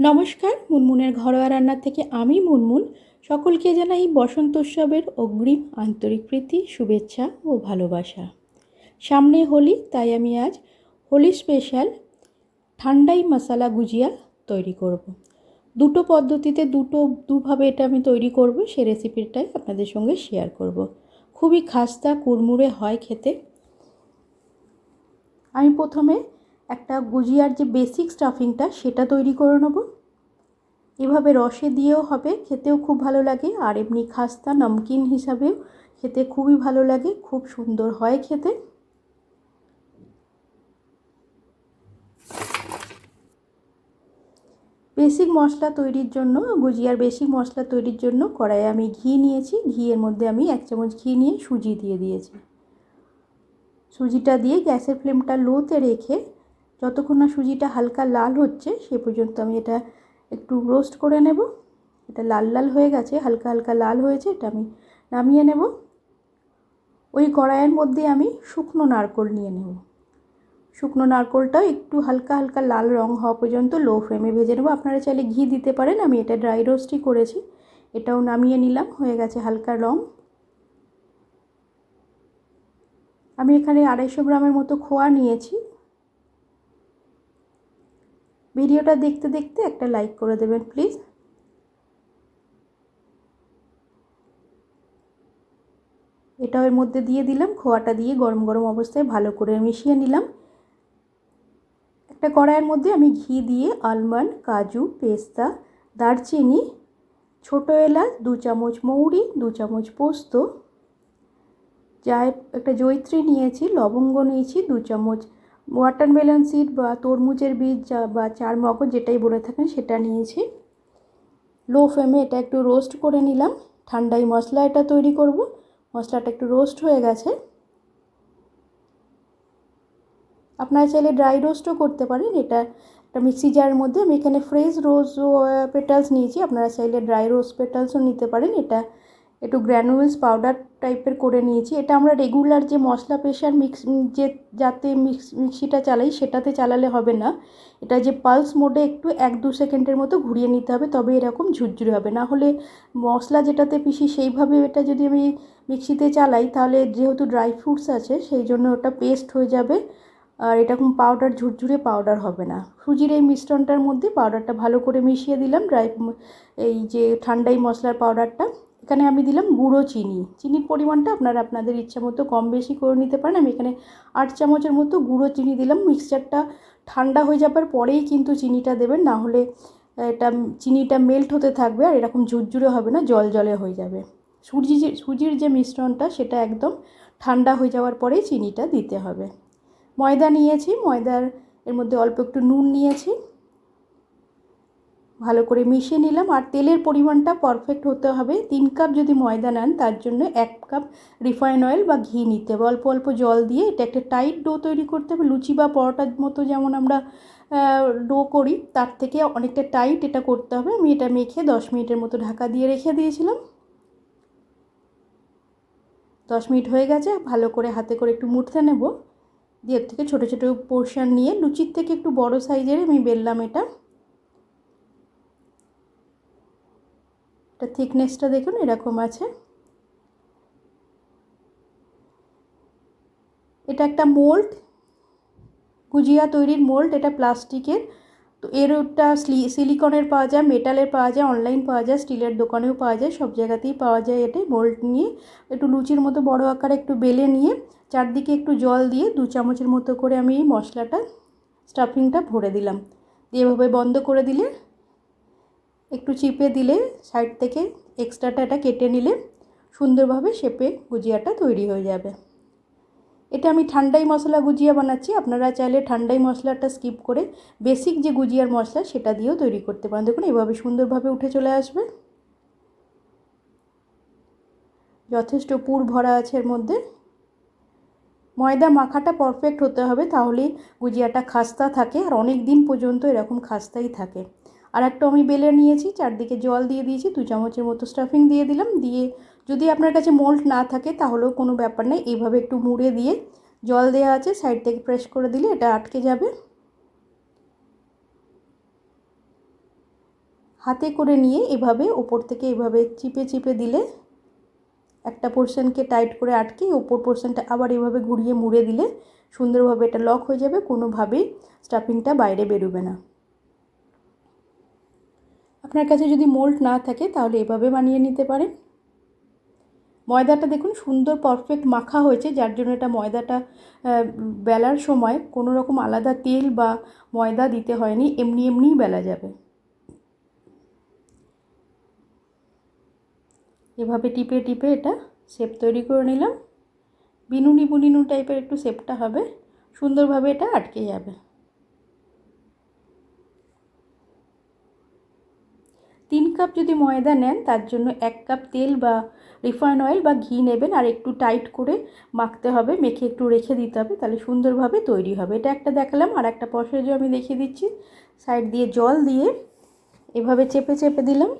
নমস্কার, মুনমুনের ঘরোয়া রান্নার থেকে আমি মুনমুন সকলকে জানাই বসন্ত উৎসবের অগ্রিম আন্তরিক প্রীতি, শুভেচ্ছা ও ভালোবাসা সামনে হোলি, তাই আমি আজ হোলি স্পেশাল ঠান্ডাই মশালা গুজিয়া তৈরি করব। দুটো পদ্ধতিতে দুটো, দুভাবে এটা আমি তৈরি করব, সে রেসিপিটাই আপনাদের সঙ্গে শেয়ার করব। খুবই খাস্তা, কুড়মুড়ে হয় খেতে আমি প্রথমে একটা গুজিয়ার যে বেসিক স্টাফিংটা সেটা তৈরি করে নেব। এভাবে রসে দিয়েও হবে, খেতেও খুব ভালো লাগে। আর এমনি খাস্তা, নমকিন হিসাবেও খেতে খুবই ভালো লাগে, খুব সুন্দর হয় খেতে। বেসিক মশলা তৈরির জন্য, গুজিয়ার বেসিক মশলা তৈরির জন্য কড়াইয়ে আমি ঘি নিয়েছি। ঘিয়ের মধ্যে আমি এক চামচ ঘি নিয়ে সুজি দিয়ে দিয়েছি। সুজিটা দিয়ে গ্যাসের ফ্লেমটা লোতে রেখে যতক্ষণ না সুজিটা হালকা লাল হচ্ছে, সে পর্যন্ত আমি এটা একটু রোস্ট করে নেব। এটা লাল লাল হয়ে গেছে, হালকা হালকা লাল হয়েছে, এটা আমি নামিয়ে নেব। ওই কড়াইয়ের মধ্যে আমি শুকনো নারকোল নিয়ে নেব। শুকনো নারকোলটাও একটু হালকা হালকা লাল রং হওয়া পর্যন্ত লো ফ্লেমে ভেজে নেব। আপনারা চাইলে ঘি দিতে পারেন, আমি এটা ড্রাই রোস্টই করেছি। এটাও নামিয়ে নিলাম, হয়ে গেছে হালকা রং। আমি এখানে আড়াইশো গ্রামের মতো খোয়া নিয়েছি। ভিডিওটা দেখতে দেখতে একটা লাইক করে দেবেন, প্লিজ। এটা এর মধ্যে দিয়ে দিলাম, খোয়াটা দিয়ে গরম গরম অবস্থায় ভালো করে মিশিয়ে নিলাম। একটা কড়াইয়ের মধ্যে আমি ঘি দিয়ে আলমন্ড কাজু, পেস্তা, দারচিনি, ছোটো এলাচ, দু চামচ মৌরি, দু চামচ পোস্ত চায় একটা জৈত্রী নিয়েছি, লবঙ্গ নিয়েছি, দু চামচ ওয়াটারমেলন সিড বা তরমুজের বীজ বা চার মগজ যেটাই বলে থাকেন সেটা নিয়েছি। লো ফ্লেমে এটা একটু রোস্ট করে নিলাম। ঠান্ডায় মশলা এটা তৈরি করব। মশলাটা একটু রোস্ট হয়ে গেছে। আপনারা চাইলে ড্রাই রোস্টও করতে পারেন। এটা একটা মিক্সি জারের মধ্যে আমি এখানে ফ্রেশ রোজ পেটালস নিয়েছি। আপনারা চাইলে ড্রাই রোজ পেটালসও নিতে পারেন। এটা একটু গ্র্যানুয়েলস পাউডার টাইপের করে নিয়েছি। এটা আমরা রেগুলার যে মশলা প্রেশার মিক্স যে যাতে মিক্স মিক্সিটা চালাই সেটাতে চালালে হবে না। এটা যে পালস মোডে একটু এক দু সেকেন্ডের মতো ঘুরিয়ে নিতে হবে, তবে এরকম ঝুরঝুরে হবে। না হলে মশলা যেটাতে পিসি সেইভাবে এটা যদি আমি মিক্সিতে চালাই, তাহলে যেহেতু ড্রাই ফ্রুটস আছে, সেই জন্য ওটা পেস্ট হয়ে যাবে। আর এরকম পাউডার ঝুরঝুরে পাউডার হবে না। সুজির এই মিশ্রণটার মধ্যে পাউডারটা ভালো করে মিশিয়ে দিলাম ড্রাই এই যে ঠান্ডাই মশলার পাউডারটা এখানে আমি দিলাম গুঁড়ো চিনি। চিনির পরিমাণটা আপনারা আপনাদের ইচ্ছা মতো কম বেশি করে নিতে পারেন। আমি এখানে আট চামচের মতো গুঁড়ো চিনি দিলাম। মিক্সচারটা ঠান্ডা হয়ে যাবার পরেই কিন্তু চিনিটা দেবেন। না হলে এটা চিনিটা মেল্ট হতে থাকবে আর এরকম ঝুরঝুরে হবে না, জল জলে হয়ে যাবে। সুজি যে, সুজির যে মিশ্রণটা সেটা একদম ঠান্ডা হয়ে যাওয়ার পরেই চিনিটা দিতে হবে। ময়দা নিয়েছি। ময়দার এর মধ্যে অল্প একটু নুন নিয়েছি। ভালো করে মিশিয়ে নিলাম আর তেলের পরিমাণটা পারফেক্ট হতে হবে। তিন কাপ যদি ময়দা নেন, তার জন্য এক কাপ রিফাইন অয়েল বা ঘি নিতে হবে। অল্প অল্প জল দিয়ে এটা একটা টাইট ডো তৈরি করতে হবে। লুচি বা পরোটার মতো যেমন আমরা ডো করি, তার থেকে অনেকটা টাইট এটা করতে হবে। আমি এটা মেখে দশ মিনিটের মতো ঢাকা দিয়ে রেখে দিয়েছিলাম। দশ মিনিট হয়ে গেছে, ভালো করে হাতে করে একটু মুঠতে নেব। দিয়ে থেকে ছোটো ছোটো পোর্শন নিয়ে লুচির থেকে একটু বড় সাইজের আমি বেললাম এটা। এটা থিকনেসটা দেখুন, এরকম আছে। এটা একটা মোল্ড গুজিয়া তৈরির মোল্ড এটা প্লাস্টিকের। তো এর ওটা সিলিকনের পাওয়া যায় মেটালের পাওয়া যায় অনলাইন পাওয়া যায়, স্টিলের দোকানেও পাওয়া যায়, সব জায়গাতেই পাওয়া যায় এটা মোল্ড নিয়ে। একটু লুচির মতো বড় আকারে একটু বেলে নিয়ে, চারদিকে একটু জল দিয়ে দু চামচের মতো করে আমি এই মশলাটা স্টাফিংটা ভরে দিলাম। দিয়ে এভাবে বন্ধ করে দিলে একটু চিপে দিলে সাইড থেকে এক্সট্রাটা এটা কেটে নিলে সুন্দরভাবে শেপে গুজিয়াটা তৈরি হয়ে যাবে। এটা আমি ঠান্ডাই মশলা গুজিয়া বানাচ্ছি। আপনারা চাইলে ঠান্ডাই মশলাটা স্কিপ করে বেসিক যে গুজিয়ার মশলা সেটা দিয়েও তৈরি করতে পারেন। দেখুন, এভাবে সুন্দরভাবে উঠে চলে আসবে। যথেষ্ট পুর ভরা আছে এর মধ্যে। ময়দা মাখাটা পারফেক্ট হতে হবে, তাহলে গুজিয়াটা খাস্তা থাকে। আর অনেক দিন পর্যন্ত এরকম খাস্তাই থাকে। আর একটা আমি বেলে নিয়েছি, চারদিকে জল দিয়ে দিয়েছি, দু চামচের মতো স্টাফিং দিয়ে দিলাম। দিয়ে যদি আপনার কাছে মোল্ড না থাকে তাহলেও কোনো ব্যাপার নেই এইভাবে একটু মুড়ে দিয়ে জল দেওয়া আছে সাইড থেকে প্রেস করে দিলে এটা আটকে যাবে। হাতে করে নিয়ে এভাবে ওপর থেকে এভাবে চিপে চিপে দিলে একটা পোর্শনকে টাইট করে আটকে ওপর পোর্শনটা আবার এভাবে ঘুরিয়ে মুড়ে দিলে সুন্দরভাবে এটা লক হয়ে যাবে, কোনোভাবেই স্টাফিংটা বাইরে বেরোবে না। আপনার কাছে যদি মোল্ড না থাকে, তাহলে এভাবে বানিয়ে নিতে পারেন। ময়দাটা দেখুন, সুন্দর পারফেক্ট মাখা হয়েছে, যার জন্য এটা ময়দাটা বেলার সময় কোনো রকম আলাদা তেল বা ময়দা দিতে হয়নি, এমনি এমনিই বেলা যাবে। এভাবে টিপে টিপে এটা শেপ তৈরি করে নিলাম। বিনুনি বুনিনু টাইপের একটু শেপটা হবে। সুন্দরভাবে এটা আটকে যাবে। তিন কাপ যদি ময়দা নেন, তার জন্য এক কাপ তেল বা রিফাইন অয়েল বা ঘি নেবেন আর একটু টাইট করে মাখতে হবে, মেখে একটু রেখে দিতে হবে, তাহলে সুন্দরভাবে তৈরি হবে। এটা একটা দেখালাম, আর একটা প্রসেসও আমি দেখিয়ে দিচ্ছি। সাইড দিয়ে জল দিয়ে এভাবে চেপে চেপে দিলাম।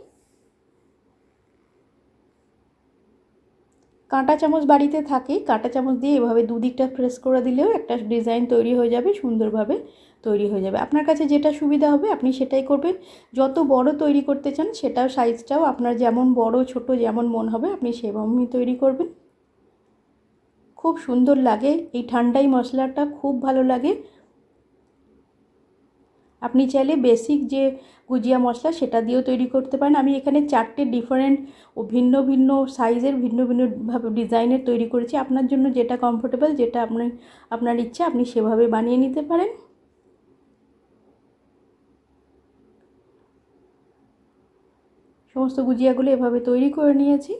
কাঁটা চামচ বাড়িতে থাকে কাঁটা চামচ দিয়ে এভাবে দুদিকটা প্রেস করে দিলেও একটা ডিজাইন তৈরি হয়ে যাবে সুন্দরভাবে। তৈরি হয়ে যাবে। আপনার কাছে যেটা সুবিধা হবে, আপনি সেটাই করবেন। যত বড় তৈরি করতে চান সেটাও সাইজটাও আপনার যেমন বড়, ছোট যেমন মন হবে, আপনি সেরকমই তৈরি করবেন। খুব সুন্দর লাগে। এই ঠান্ডাই মশলাটা খুব ভালো লাগে। আপনি চাইলে বেসিক যে গুজিয়া মশলা, সেটা দিয়েও তৈরি করতে পারেন। আমি এখানে চারটে ডিফারেন্ট ও ভিন্ন ভিন্ন সাইজের ভিন্ন ভিন্নভাবে ডিজাইনের তৈরি করেছি। আপনার জন্য যেটা কমফোর্টেবল যেটা আপনি, আপনার ইচ্ছা, আপনি সেভাবে বানিয়ে নিতে পারেন। সমস্ত গুজিয়াগুলো এভাবে তৈরি করে নিয়েছি।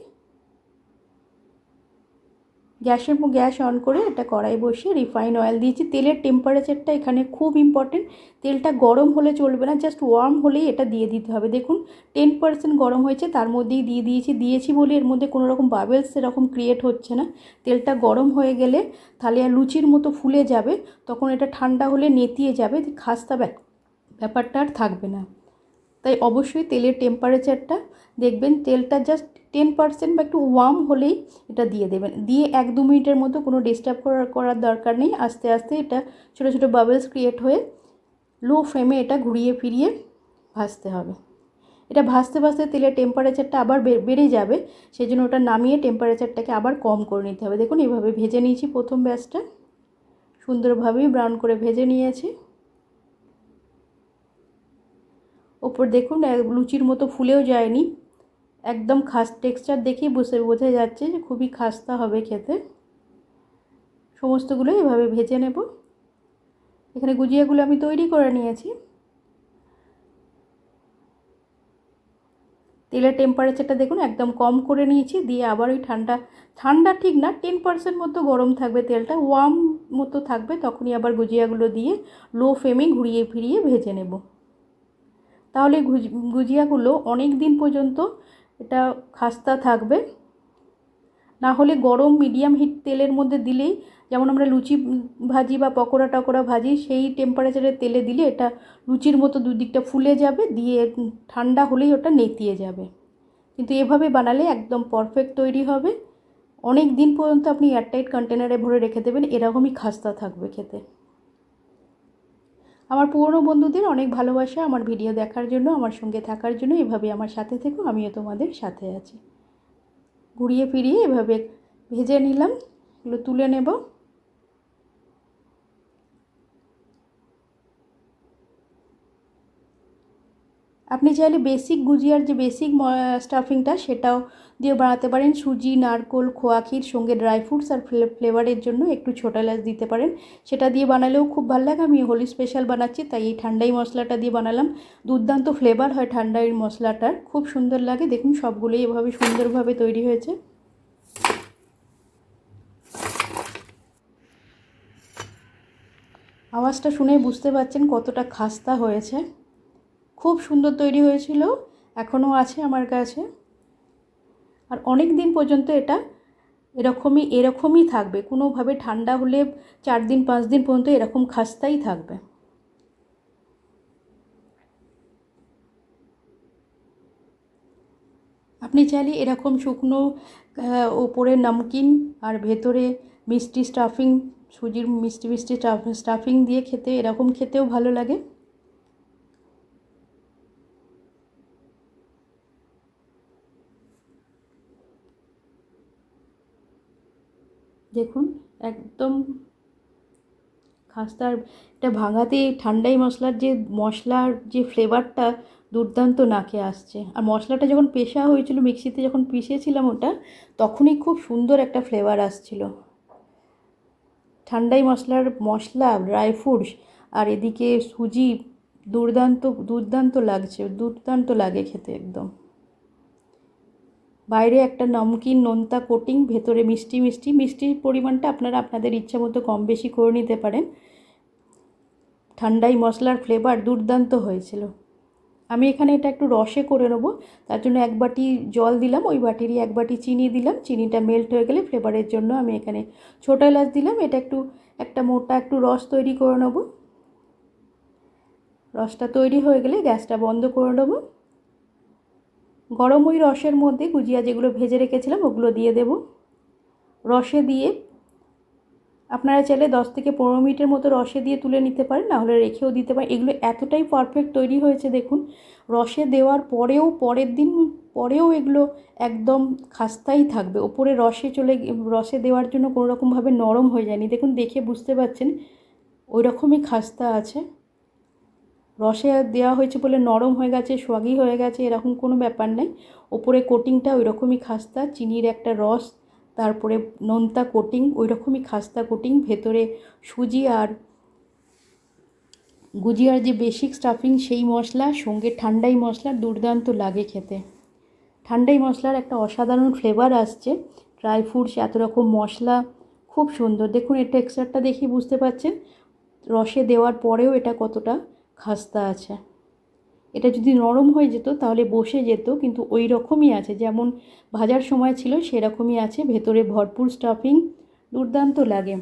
গ্যাসের গ্যাস অন করে এটা কড়াই বসিয়ে রিফাইন অয়েল দিয়েছি। তেলের টেম্পারেচারটা এখানে খুব ইম্পর্টেন্ট তেলটা গরম হলে চলবে না জাস্ট ওয়ার্ম হলেই এটা দিয়ে দিতে হবে। দেখুন টেন পার্সেন্ট গরম হয়েছে, তার মধ্যেই দিয়ে দিয়েছি। দিয়েছি বলে এর মধ্যে কোনো রকম বাবেলস সেরকম ক্রিয়েট হচ্ছে না। তেলটা গরম হয়ে গেলে তাহলে আর লুচির মতো ফুলে যাবে, তখন এটা ঠান্ডা হলে নেতিয়ে যাবে, খাস্তা ব্যাপারটা আর থাকবে না। তাই অবশ্যই তেলের টেম্পারেচারটা দেখবেন, তেলটা জাস্ট টেন পার্সেন্ট বা একটু ওয়ার্ম হলেই এটা দিয়ে দেবেন। দিয়ে এক দু মিনিটের মতো কোনো ডিস্টার্ব করার করার দরকার নেই। আস্তে আস্তে এটা ছোটো ছোটো বাবলস ক্রিয়েট হয়ে লো ফ্লেমে এটা ঘুরিয়ে ফিরিয়ে ভাজতে হবে। এটা ভাজতে ভাজতে তেলের টেম্পারেচারটা আবার বেড়ে যাবে। সেই জন্য ওটা নামিয়ে টেম্পারেচারটাকে আবার কম করে নিতে হবে। দেখুন, এভাবে ভেজে নিয়েছি প্রথম ব্যাচটা সুন্দরভাবেই ব্রাউন করে ভেজে নিয়েছি। ওপর দেখুন লুচির মতো ফুলেও যায়নি। একদম খাস টেক্সচার দেখেই বসে, বোঝা যাচ্ছে যে খুবই খাস্তা হবে খেতে। সমস্তগুলো এভাবে ভেজে নেব। এখানে গুজিয়াগুলো আমি তৈরি করে নিয়েছি। তেলের টেম্পারেচারটা দেখুন, একদম কম করে নিয়েছি, দিয়ে আবার ওই ঠান্ডা ঠান্ডা ঠিক না টেন পার্সেন্ট মতো গরম থাকবে তেলটা ওয়ার্ম মতো থাকবে, তখনই আবার গুজিয়াগুলো দিয়ে লো ফ্লেমে ঘুরিয়ে ফিরিয়ে ভেজে নেব। তাহলে গুজিয়াগুলো অনেক দিন পর্যন্ত এটা খাস্তা থাকবে। না হলে গরম মিডিয়াম হিট তেলের মধ্যে দিলেই, যেমন আমরা লুচি ভাজি বা পকোড়া টকোড়া ভাজি, সেই টেম্পারেচারের তেলে দিলে এটা লুচির মতো দুদিকটা ফুলে যাবে, দিয়ে ঠান্ডা হলেই ওটা নেতিয়ে যাবে। কিন্তু এভাবে বানালে একদম পারফেক্ট তৈরি হবে। অনেক দিন পর্যন্ত আপনি এয়ারটাইট কন্টেনারে ভরে রেখে দেবেন, এরকমই খাস্তা থাকবে খেতে। আমার পুরনো বন্ধুদের অনেক ভালোবাসা, আমার ভিডিও দেখার জন্য, আমার সঙ্গে থাকার জন্য, এভাবে আমার সাথে থেকো, আমিও তোমাদের সাথে আছি। ঘুরিয়ে ফিরিয়ে এভাবে ভেজে নিলাম, এগুলো তুলে নেব। আপনি চাইলে বেসিক গুজিয়ার যে বেসিক স্টাফিংটা সেটাও দিয়ে বানাতে পারেন। সুজি, নারকোল, খোয়া ক্ষীর, সঙ্গে ড্রাই ফ্রুটস আর ফ্লেভারের জন্য একটু ছোটা এলাচ দিতে পারেন। সেটা দিয়ে বানালেও খুব ভালো লাগে। আমি হোলি স্পেশাল বানাচ্ছি, তাই এই ঠান্ডাই মশলাটা দিয়ে বানালাম। দুর্দান্ত ফ্লেভার হয় ঠান্ডাই মশলাটার। খুব সুন্দর লাগে। দেখুন, সবগুলোই এভাবে সুন্দরভাবে তৈরি হয়েছে। আওয়াজটা শুনে বুঝতে পারছেন কতটা খাস্তা হয়েছে। খুব সুন্দর তৈরি হয়েছিল, এখনও আছে আমার কাছে। আর অনেক দিন পর্যন্ত এটা এরকমই এরকমই থাকবে। কোনোভাবে ঠান্ডা হলে চার দিন, পাঁচ দিন পর্যন্ত এরকম খাস্তাই থাকবে। আপনি চাইলে এরকম শুকনো ওপরে নামকিন আর ভেতরে মিষ্টি স্টাফিং সুজির মিষ্টি মিষ্টি স্টাফিং দিয়ে খেতে, এরকম খেতেও ভালো লাগে দেখুন একদম খাস্তার, এটা ভাঙাতে ঠান্ডাই মশলার যে মশলার যে ফ্লেভারটা দুর্দান্ত নাকে আসছে। আর মশলাটা যখন পেশা হয়েছিল, মিক্সিতে যখন পিষেছিলাম ওটা, তখনই খুব সুন্দর একটা ফ্লেভার আসছিল। ঠান্ডাই মশলার মশলা, ড্রাই ফ্রুটস, আর এদিকে সুজি দুর্দান্ত দুর্দান্ত লাগছে, দুর্দান্ত লাগে খেতে একদম। বাইরে একটা নমকিন নোনতা কোটিং, ভেতরে মিষ্টি মিষ্টি, মিষ্টির পরিমাণটা আপনারা আপনাদের ইচ্ছা মতো কম বেশি করে নিতে পারেন। ঠান্ডাই মশলার ফ্লেভার দুর্দান্ত হয়েছিল। আমি এখানে এটা একটু রসে করে নেব, তার জন্য এক বাটি জল দিলাম, ওই বাটিরই এক বাটি চিনি দিলাম, চিনিটা মেল্ট হয়ে গেলে ফ্লেভারের জন্য আমি এখানে ছোটো এলাচ দিলাম, এটা একটু, একটা মোটা একটু রস তৈরি করে নেব। রসটা তৈরি হয়ে গেলে গ্যাসটা বন্ধ করে নেব। গরম ওই রসের মধ্যে গুজিয়া যেগুলো ভেজে রেখেছিলাম, ওগুলো দিয়ে দেব। রসে দিয়ে আপনারা চাইলে দশ থেকে পনেরো মিনিটের মতো রসে দিয়ে তুলে নিতে পারেন নাহলে রেখেও দিতে পারেন। এগুলো এতটাই পারফেক্ট তৈরি হয়েছে, দেখুন। রসে দেওয়ার পরেও, পরের দিন পরেও এগুলো একদম খাস্তাই থাকবে। ওপরে রসে চলে রসে দেওয়ার জন্য কোনো রকমভাবে নরম হয়ে যায়নি। দেখুন, দেখে বুঝতে পারছেন ওই রকমই খাস্তা আছে। রসে দেওয়া হয়েছে বলে নরম হয়ে গেছে, সোয়াগি হয়ে গেছে, এরকম কোনো ব্যাপার নেই। ওপরে কোটিংটা ওই রকমই খাস্তা, চিনির একটা রস, তারপরে নোনতা কোটিং ওই রকমই খাস্তা কোটিং ভেতরে সুজি আর গুজিয়ার যে বেসিক স্টাফিং সেই মশলা, সঙ্গে ঠান্ডাই মশলা দুর্দান্ত লাগে খেতে। ঠান্ডাই মশলার একটা অসাধারণ ফ্লেভার আসছে। ড্রাই ফ্রুটস এত রকম মশলা, খুব সুন্দর। দেখুন, এর টেক্সচারটা দেখি বুঝতে পারছেন। রসে দেওয়ার পরেও এটা কতটা খাস্তা আছে। এটা যদি নরম হয়ে যেত, তাহলে বসে যেত, কিন্তু ওই রকমই আছে। যেমন ভাজার সময় ছিল, সেরকমই আছে। ভেতরে ভরপুর স্টাফিং দুর্দান্ত লাগে।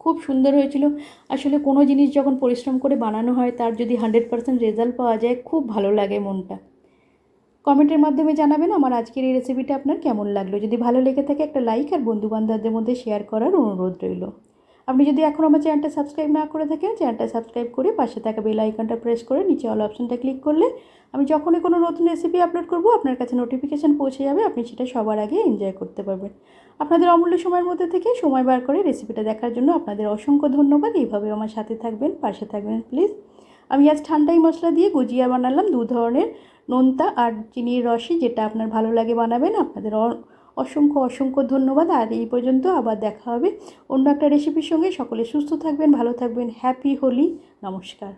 খুব সুন্দর হয়েছিল। আসলে কোনো জিনিস যখন পরিশ্রম করে বানানো হয়, তার যদি হান্ড্রেড পারসেন্ট রেজাল্ট পাওয়া যায়, খুব ভালো লাগে মনটা। কমেন্টের মাধ্যমে জানাবেন আমার আজকের এই রেসিপিটা আপনার কেমন লাগল। যদি ভালো লেগে থাকে, একটা লাইক আর বন্ধুবান্ধবদের মধ্যে শেয়ার করার অনুরোধ রইল। আপনি যদি এখন আমার চ্যানেলটা সাবস্ক্রাইব না করে থাকেন, চ্যানেলটা সাবস্ক্রাইব করে পাশে থাকা বেল আইকনটা প্রেস করে নিচে অল অপশনটা ক্লিক করলে আমি যখনই কোনো নতুন রেসিপি আপলোড করব, আপনার কাছে নোটিফিকেশান পৌঁছে যাবে, আপনি সেটা সবার আগে এনজয় করতে পারবেন। আপনাদের অমূল্য সময়ের মধ্যে থেকে সময় বার করে রেসিপিটা দেখার জন্য আপনাদের অসংখ্য ধন্যবাদ। এইভাবে আমার সাথে থাকবেন, পাশে থাকবেন প্লিজ আমি আজ ঠান্ডাই মশলা দিয়ে গুজিয়া বানালাম দু ধরনের, নোনতা আর চিনির রসি যেটা আপনার ভালো লাগে বানাবেন, আপনাদের অসংখ্য অসংখ্য ধন্যবাদ। আর এই পর্যন্ত আবার দেখা হবে অন্য একটা রেসিপির সঙ্গে। সকলে সুস্থ থাকবেন, ভালো থাকবেন। হ্যাপি হোলি নমস্কার।